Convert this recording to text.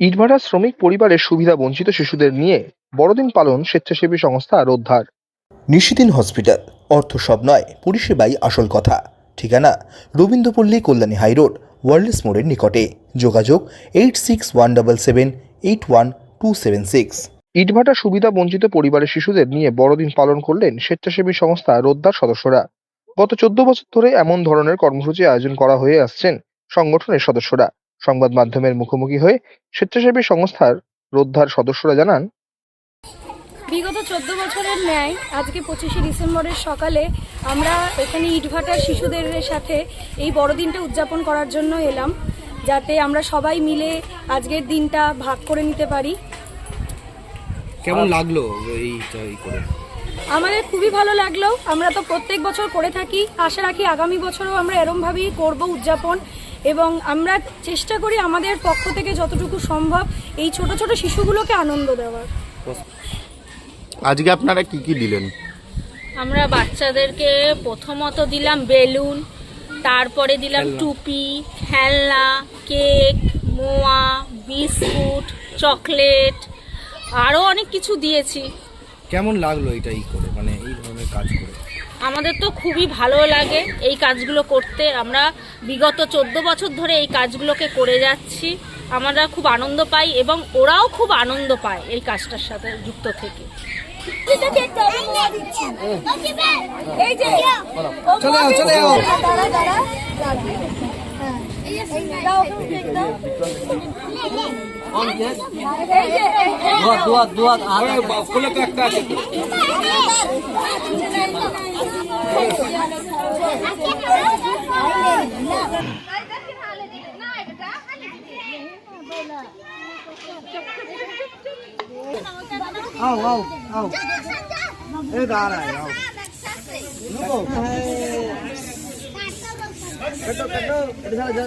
ইটভাটা শ্রমিক পরিবারের সুবিধা বঞ্চিত শিশুদের নিয়ে বড়দিন পালন স্বেচ্ছাসেবী সংস্থা রোদ্ধার নিশিদিন হসপিটাল অর্থ সব নয় পরিষেবাই আসল কথা। ঠিকানা রবীন্দ্রপল্লী কল্যাণী হাইরোড ওয়ার্ল্ডস মোড়ের নিকটে। যোগাযোগ eight six one double seven eight one two seven six. ইটভাটা সুবিধা বঞ্চিত পরিবারের শিশুদের নিয়ে বড়দিন পালন করলেন স্বেচ্ছাসেবী সংস্থা রোদ্দার সদস্যরা। গত চোদ্দ বছর ধরে এমন ধরনের কর্মসূচি আয়োজন করা হয়ে আসছেন সংগঠনের সদস্যরা। সংবাদ মাধ্যমের মুখোমুখি হয়ে স্বেচ্ছাসেবী সংস্থার রোদ্ধার সদস্যরা জানান বিগত চোদ্দ বছরের ন্যায় আজকে পঁচিশে ডিসেম্বরের সকালে আমরা এখানে ইটভাটার শিশুদের সাথে এই বড়দিনটা উদযাপন করার জন্য এলাম যাতে আমরা সবাই মিলে আজকের দিনটা ভাগ করে নিতে পারি। কেমন লাগল এই করে? আমাদের খুবই ভালো লাগল। আমরা তো প্রত্যেক বছর করে থাকি। আশা রাখি আগামী বছরও আমরা এরমভাবেই করব উদযাপন। এবং আমরা চেষ্টা করি আমাদের পক্ষ থেকে যতটুকু সম্ভব এই ছোট ছোট শিশুগুলোকে আনন্দ দেওয়ার। আজকে আপনারা কি কি দিলেন? আমরা বাচ্চাদেরকে প্রথমত দিলাম বেলুন তারপরে দিলাম টুপি খেলনা কেক মোয়া বিস্কুট চকলেট আরও অনেক কিছু দিয়েছি। কেমন লাগল এটা এই করে মানে এই ধরনের কাজ করে আমাদের তো খুবই ভালো লাগে এই কাজগুলো করতে আমরা বিগত চোদ্দ বছর ধরে এই কাজগুলোকে করে যাচ্ছি আমরা খুব আনন্দ পাই এবং ওরাও খুব আনন্দ পায় এই কাজটার সাথে যুক্ত থেকে চলে आओ आओ आओ ए दारा है आओ नुको कटो कटो कटो जा जा